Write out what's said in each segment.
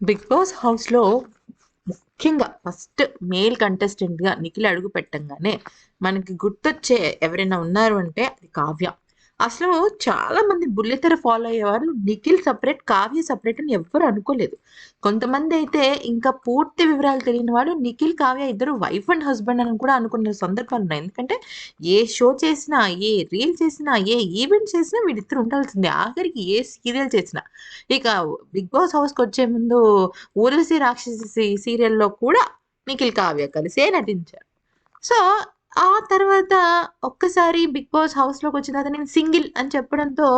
Big boss హౌస్లో ముఖ్యంగా first male కంటెస్టెంట్గా Nikhil అడుగు పెట్టంగానే మనకి గుర్తొచ్చే ఎవరైనా ఉన్నారు అంటే అది కావ్య. అసలు చాలా మంది బుల్లితెర ఫాలో అయ్యేవారు. నిఖిల్ సపరేట్ కావ్య సపరేట్ అని ఎవ్వరు అనుకోలేదు. కొంతమంది అయితే ఇంకా పూర్తి వివరాలు తెలియని వాడు నిఖిల్ కావ్య ఇద్దరు వైఫ్ అండ్ హస్బెండ్ అని కూడా అనుకున్న సందర్భాలు ఉన్నాయి. ఎందుకంటే ఏ షో చేసినా ఏ రీల్ చేసినా ఏ ఈవెంట్ చేసినా వీళ్ళిద్దరు ఉండాల్సిందే. ఆఖరికి ఏ సీరియల్ చేసినా. ఇక బిగ్ బాస్ హౌస్కి వచ్చే ముందు ఊర్వశి రాక్షసి సీరియల్లో కూడా నిఖిల్ కావ్య కలిసే నటించారు. సో ఆ తర్వాత ఒక్కసారి బిగ్ బాస్ హౌస్లోకి వచ్చిన తర్వాత నేను సింగిల్ అని చెప్పడంతో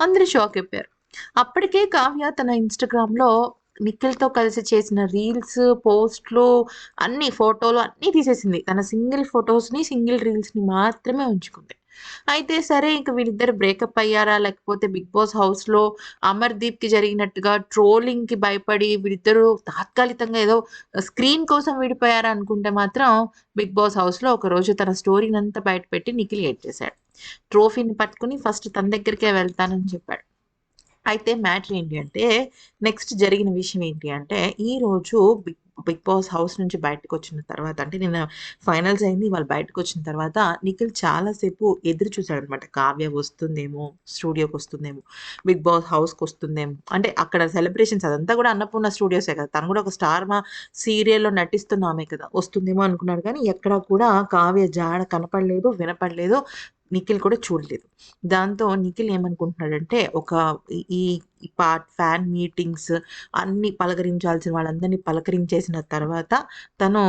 అందరూ షాక్ అయిపోయారు. అప్పటికే కావ్య తన ఇన్స్టాగ్రామ్లో నిఖిల్తో కలిసి చేసిన రీల్స్ పోస్ట్లు అన్ని ఫోటోలు అన్నీ తీసేసింది. తన సింగిల్ ఫొటోస్ని సింగిల్ రీల్స్ని మాత్రమే ఉంచుకుంది. అయితే సరే ఇంక వీళ్ళిద్దరు బ్రేకప్ అయ్యారా? లేకపోతే బిగ్ బాస్ హౌస్లో అమర్దీప్కి జరిగినట్టుగా ట్రోలింగ్కి భయపడి వీళ్ళిద్దరూ తాత్కాలికంగా ఏదో స్క్రీన్ కోసం విడిపోయారా అనుకుంటే మాత్రం బిగ్ బాస్ హౌస్లో ఒక రోజు తన స్టోరీని అంతా బయట పెట్టి నిఖిల్ చేశాడు ట్రోఫీని పట్టుకుని ఫస్ట్ తన దగ్గరికే వెళ్తానని చెప్పాడు. అయితే మ్యాటర్ ఏంటి అంటే నెక్స్ట్ జరిగిన విషయం ఏంటి అంటే ఈరోజు బిగ్ బిగ్ బాస్ హౌస్ నుంచి బయటకు వచ్చిన తర్వాత అంటే నేను ఫైనల్స్ అయింది వాళ్ళు బయటకు వచ్చిన తర్వాత నిఖిల్ చాలాసేపు ఎదురు చూశాడు అనమాట కావ్య వస్తుందేమో స్టూడియోకి వస్తుందేమో బిగ్ బాస్ హౌస్కి వస్తుందేమో. అంటే అక్కడ సెలబ్రేషన్స్ అదంతా కూడా అన్నపూర్ణ స్టూడియోసే కదా. తను కూడా ఒక స్టార్ మా సీరియల్లో నటిస్తున్నామే కదా. వస్తుందేమో అనుకున్నాడు కానీ ఎక్కడా కూడా కావ్య జాడ కనపడలేదు వినపడలేదు. నిఖిల్ కూడా చూడలేదు. దాంతో నిఖిల్ ఏమనుకుంటున్నాడంటే ఒక ఈ పార్ట్ ఫ్యాన్ మీటింగ్స్ అన్ని పలకరించాల్సిన వాళ్ళందరినీ పలకరించేసిన తర్వాత తను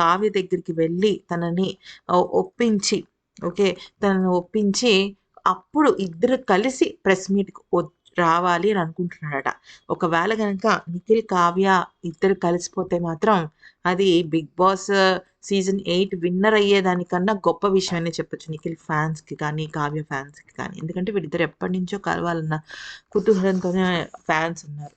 కావ్య దగ్గరికి వెళ్ళి తనని ఒప్పించి ఓకే తనని ఒప్పించి అప్పుడు ఇద్దరు కలిసి ప్రెస్ మీట్కి రావాలి అని అనుకుంటున్నాడట. ఒకవేళ కనుక నిఖిల్ కావ్య ఇద్దరు కలిసిపోతే మాత్రం అది Bigg Boss uh, season eight winner అయ్యేదానికన్నా గొప్ప విషయం చెప్పొచ్చు నిఖిల్ ఫ్యాన్స్కి కానీ కావ్య ఫ్యాన్స్కి కానీ. ఎందుకంటే వీళ్ళిద్దరు ఎప్పటి నుంచో కలవాలన్న కుతూహలంతోనే ఫ్యాన్స్ ఉన్నారు.